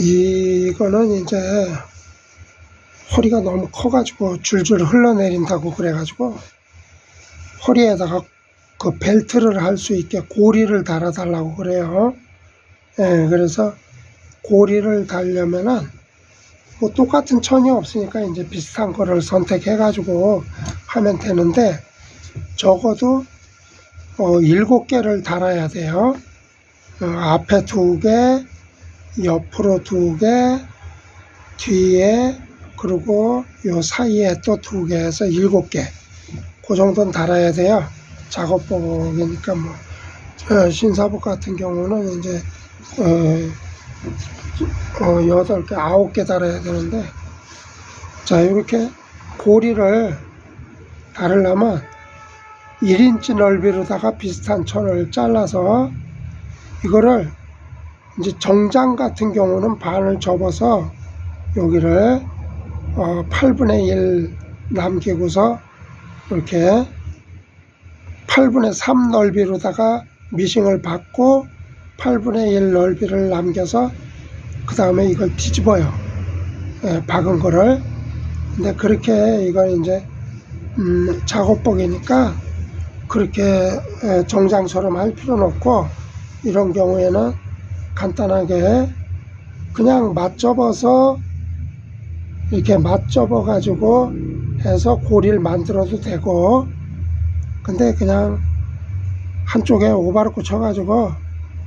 이거는 이제 허리가 너무 커가지고 줄줄 흘러내린다고 그래가지고 허리에다가 그 벨트를 할 수 있게 고리를 달아달라고 그래요. 예, 그래서 고리를 달려면은 뭐 똑같은 천이 없으니까 이제 비슷한 거를 선택해가지고 하면 되는데 적어도 어, 일곱 개를 달아야 돼요. 어, 앞에 두 개, 옆으로 두 개, 뒤에 그리고 요 사이에 또 두개 해서 일곱 개. 그 정도는 달아야 돼요. 작업복이니까 뭐저 신사복 같은 경우는 이제 어, 어, 여덟 개, 아홉 개 달아야 되는데 자 이렇게 고리를 달으려면 1인치 넓이로다가 비슷한 천을 잘라서 이거를 이제 정장 같은 경우는 반을 접어서 여기를 어, 8분의 1 남기고서 이렇게 8분의 3 넓이로다가 미싱을 받고 8분의 1 넓이를 남겨서 그 다음에 이걸 뒤집어요. 예, 박은 거를. 근데 그렇게 이건 이제 음, 작업복이니까 그렇게 에, 정장처럼 할 필요는 없고 이런 경우에는 간단하게 그냥 맞접어서 이렇게 맞접어 가지고 해서 고리를 만들어도 되고 근데 그냥 한쪽에 오바르고 쳐가지고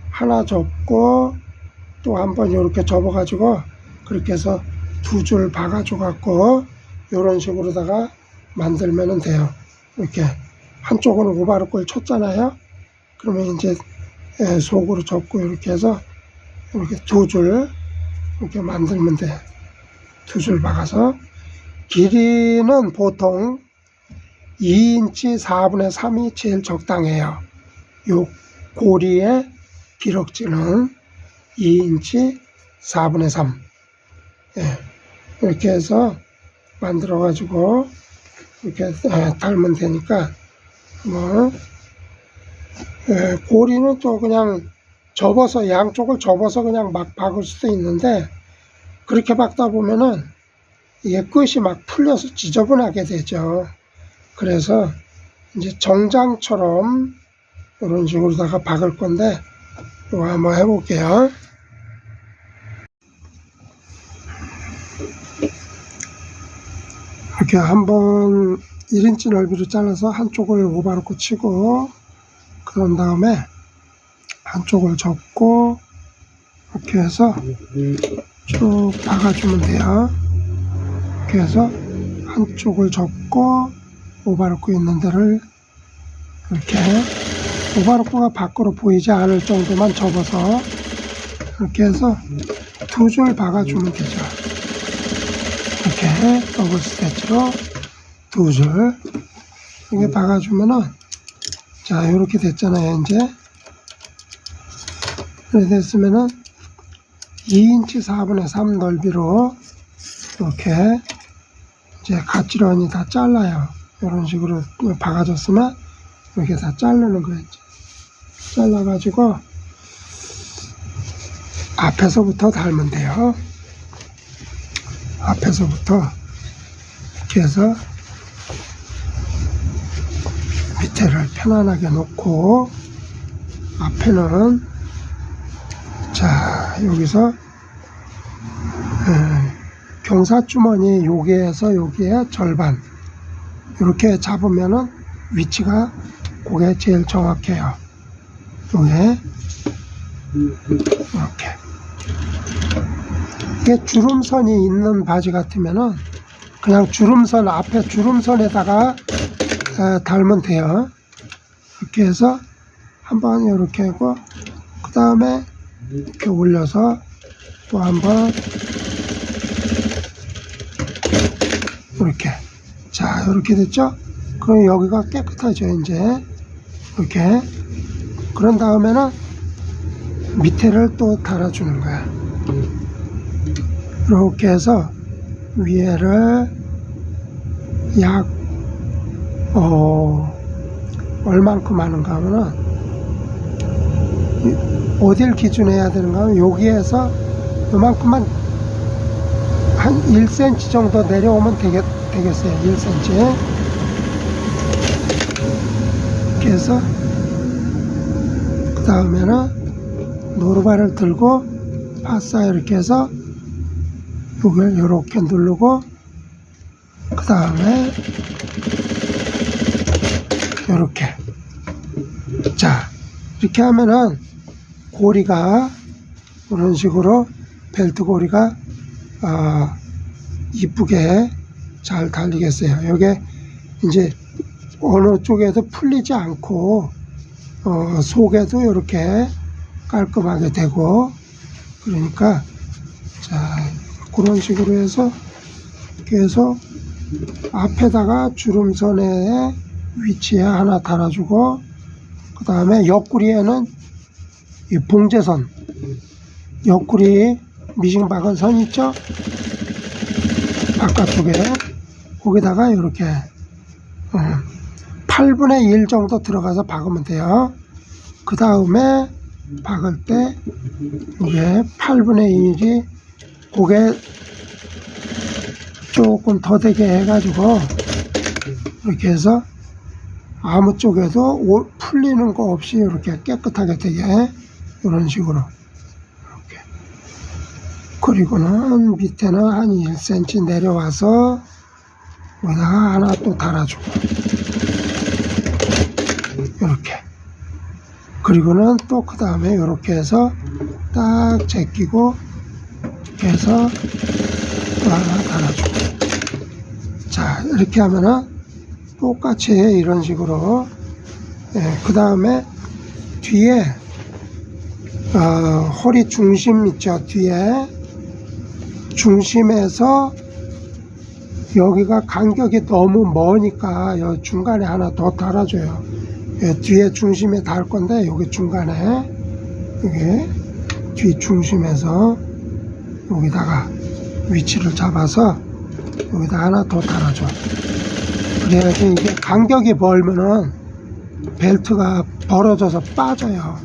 하나 접고 또 한 번 이렇게 접어 가지고 그렇게 해서 두 줄 박아줘 갖고 이런 식으로다가 만들면 돼요. 이렇게 한쪽은 오바르골 쳤잖아요. 그러면 이제 예, 속으로 접고 이렇게 해서 이렇게 두 줄 이렇게 만들면 돼. 두 줄 박아서 길이는 보통 2인치 4분의 3이 제일 적당해요. 요 고리의 기럭지는 2인치 4분의 3. 예, 이렇게 해서 만들어 가지고 이렇게 예, 달면 되니까 뭐 예, 고리는 또 그냥 접어서 양쪽을 접어서 그냥 막 박을 수도 있는데 그렇게 박다 보면은 이게 끝이 막 풀려서 지저분하게 되죠. 그래서 이제 정장처럼 이런 식으로다가 박을 건데 이거 한번 해볼게요. 이렇게 한번 1인치 넓이로 잘라서 한쪽을 오바르고 치고 그런 다음에 한쪽을 접고 이렇게 해서 쭉 박아주면 돼요. 이렇게 해서 한쪽을 접고 오바르코 있는 데를 이렇게 오바르코가 밖으로 보이지 않을 정도만 접어서 이렇게 해서 두 줄 박아주면 되죠. 이렇게 더블 스태치로 두 줄 이렇게 박아주면은 자 이렇게 됐잖아요 이제 이렇게 됐으면은 2인치 4분의 3 넓이로 이렇게 이제 가지런히 다 잘라요 이런 식으로 박아줬으면 이렇게 다 자르는 거예요. 잘라가지고 앞에서부터 달면 돼요 앞에서부터 이렇게 해서 밑에를 편안하게 놓고 앞에는 자 여기서 에, 경사주머니 여기에서 여기에 절반. 이렇게 잡으면은 위치가 그게 제일 정확해요. 요게 이렇게. 이게 주름선이 있는 바지 같으면은 그냥 주름선 앞에 주름선에다가 에, 달면 돼요. 이렇게 해서 한번 이렇게 하고 그 다음에 이렇게 올려서 또 한번 이렇게. 자 이렇게 됐죠? 그럼 여기가 깨끗하죠 이제. 이렇게. 그런 다음에는 밑에를 또 달아주는 거야. 이렇게 해서 위에를 약 어, 얼만큼 하는가 하면은 이- 어딜 기준해야 되는가 하면 여기에서 요만큼만 한 1cm 정도 내려오면 되겠, 되겠어요. 1cm. 이렇게 해서 그 다음에는 노루발을 들고 파싸 이렇게 해서 이걸 이렇게 누르고 그 다음에 이렇게 자 이렇게 하면은 고리가 이런 식으로 벨트 고리가 아 이쁘게 잘 달리겠어요. 요게 이제 어느 쪽에도 풀리지 않고 어, 속에도 이렇게 깔끔하게 되고 그러니까 자 그런 식으로 해서 계속 앞에다가 주름선에 위치에 하나 달아주고 그 다음에 옆구리에는 이 봉제선 옆구리 미싱 박은 선 있죠? 바깥쪽에. 거기다가 이렇게 어, 8분의 1 정도 들어가서 박으면 돼요. 그 다음에 박을 때 이게 8분의 1이 고개 조금 더 되게 해가지고 이렇게 해서 아무 쪽에도 오- 풀리는 거 없이 이렇게 깨끗하게 되게 이런 식으로 이렇게. 그리고는 밑에는 한 1cm 내려와서 여기다가 하나 또 달아주고 이렇게. 그리고는 또 그 다음에 이렇게 해서 딱 제끼고 이렇게 해서 또 하나 달아주고 자 이렇게 하면은 똑같이 이런 식으로 그 다음에 뒤에 어, 허리 중심 있죠 뒤에 중심에서 여기가 간격이 너무 머니까 여 중간에 하나 더 달아줘요 예, 뒤에 중심에 달 건데 여기 중간에 여기 뒤 중심에서 여기다가 위치를 잡아서 여기다 하나 더 달아줘. 그래야지 이게 간격이 멀면은 벨트가 벌어져서 빠져요.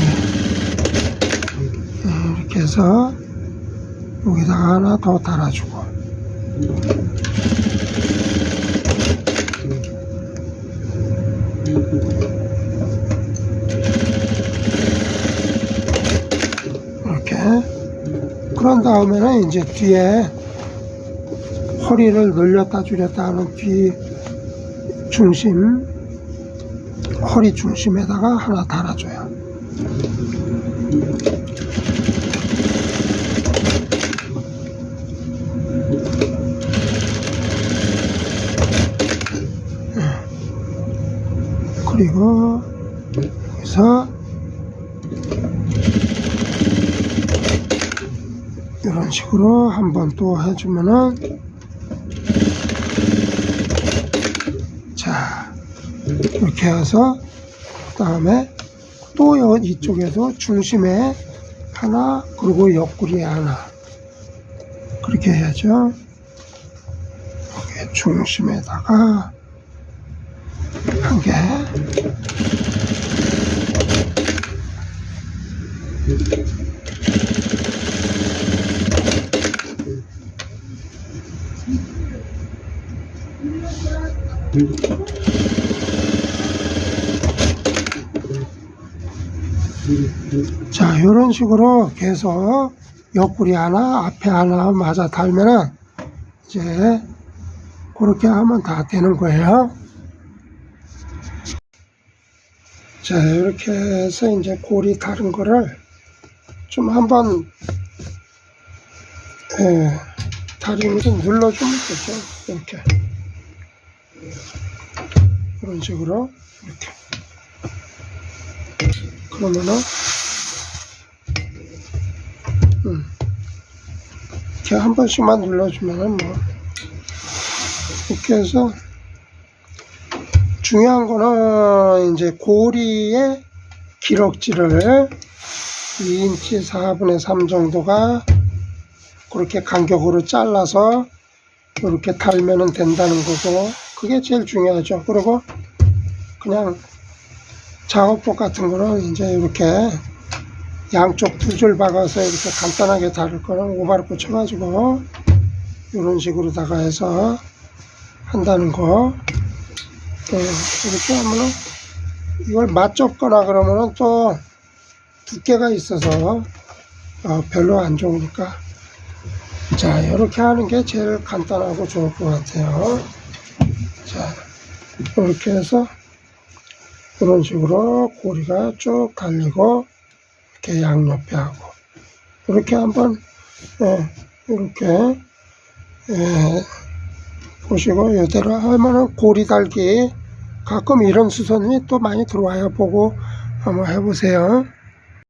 예. 예, 이렇게 해서 여기다가 하나 더 달아주고. 이렇게. 그런 다음에는 이제 뒤에 허리를 늘렸다 줄였다 하는 뒤 중심, 허리 중심에다가 하나 달아줘요. 그리고 여기서 이런 식으로 한번 또 해주면은 자 이렇게 해서 그 다음에 또 여- 이쪽에도 중심에 하나 그리고 옆구리에 하나. 그렇게 해야죠. 중심에다가 한 개 자, 이런 식으로 계속 옆구리 하나, 앞에 하나 맞아 달면은 이제 그렇게 하면 다 되는 거예요. 자, 이렇게 해서 이제 고리 다른 거를 좀 한번 예, 다리를 좀 눌러주면 되죠. 이렇게. 이런 식으로 이렇게. 그러면은 음, 이렇게 한 번씩만 눌러주면은 뭐 이렇게 해서 중요한 거는 이제 고리의 기럭지를 2인치 4분의 3 정도가 그렇게 간격으로 잘라서 이렇게 달면은 된다는 거고 그게 제일 중요하죠. 그리고 그냥 작업복 같은 거는 이제 이렇게 양쪽 두 줄 박아서 이렇게 간단하게 다룰 거는 오바를 꽂혀가지고 이런 식으로다가 해서 한다는 거 예, 이렇게 하면은 이걸 맞접거나 그러면은 또 두께가 있어서 어, 별로 안 좋으니까. 자 이렇게 하는 게 제일 간단하고 좋을 것 같아요. 자 이렇게 해서 이런 식으로 고리가 쭉 달리고 이렇게 양옆에 하고. 이렇게 한번 예, 이렇게 예, 보시고 이대로 하면은 고리 달기. 가끔 이런 수선이 또 많이 들어와요. 보고 한번 해보세요